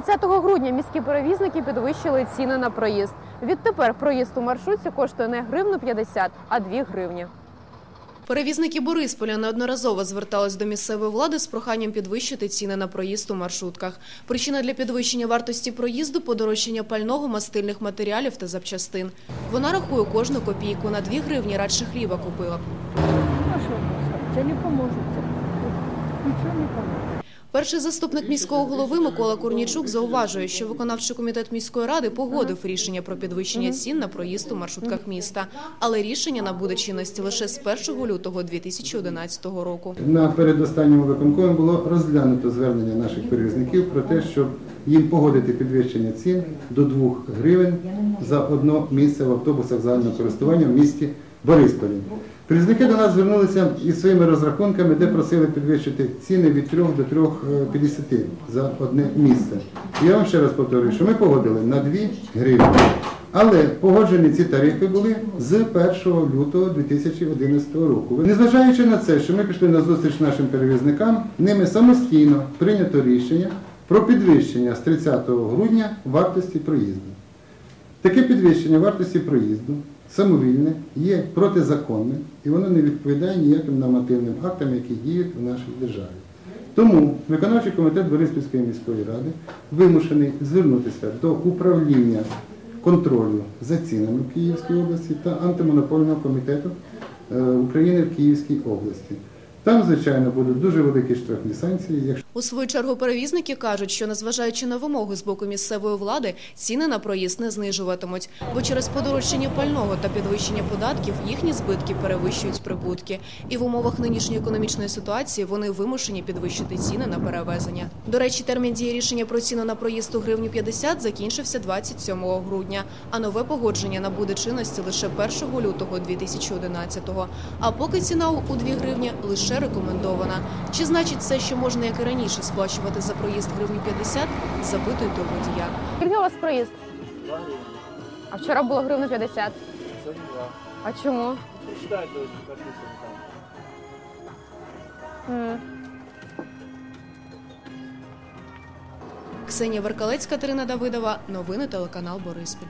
30 грудня міські перевізники підвищили ціни на проїзд. Відтепер проїзд у маршрутці коштує не гривну 50, а 2 гривні. Перевізники Борисполя неодноразово звертались до місцевої влади з проханням підвищити ціни на проїзд у маршрутках. Причина для підвищення вартості проїзду подорожчання пального, мастильних матеріалів та запчастин. Вона рахує кожну копійку на 2 гривні радше хліба купила б. Ну? Це не поможе. Нічого не поможе. Перший заступник міського голови Микола Курнічук зауважує, що виконавчий комітет міської ради погодив рішення про підвищення цін на проїзд у маршрутках міста, але рішення набуде чинності лише з 1 лютого 2011 року. На передостанньому виконкомі було розглянуто звернення наших перевізників про те, щоб їм погодити підвищення цін до 2 гривень за одне місце в автобусах загального користування в місті Борисполі. Перевізники до нас звернулися із своїми розрахунками, де просили підвищити ціни від 3 до 3,50 за одне місце. Я вам ще раз повторюю, що ми погодили на 2 гривні. Але погоджені ці тарифи були з 1 лютого 2011 року. Незважаючи на це, що ми пішли на зустріч нашим перевізникам, ними самостійно прийнято рішення про підвищення з 30 грудня вартості проїзду. Таке підвищення вартості проїзду самовільне є протизаконним і воно не відповідає ніяким нормативним актам, які діють в нашій державі. Тому виконавчий комітет Бориспільської міської ради вимушений звернутися до управління контролю за цінами в Київській області та антимонопольного комітету е, України в Київській області. Там, звичайно, будуть дуже великі штрафні санкції, У свою чергу перевізники кажуть, що незважаючи на вимоги з боку місцевої влади, ціни на проїзд не знижуватимуть, бо через подорожчання пального та підвищення податків їхні збитки перевищують прибутки. І в умовах нинішньої економічної ситуації вони вимушені підвищити ціни на перевезення. До речі, термін дії рішення про ціну на проїзд у гривню 50 закінчився 27 грудня, а нове погодження набуде чинності лише 1 лютого 2011-го. А поки ціна у 2 гривні лише рекомендована. Чи значить це, що можна як і раніше сплачувати за проїзд гривню 50? Запитуйте у водія. Скільки у вас проїзд? А вчора було гривну 50. Це два. А чому? Прочитайте написано там. Ксенія Веркалець, Катерина Давидова. Новини телеканал Бориспіль.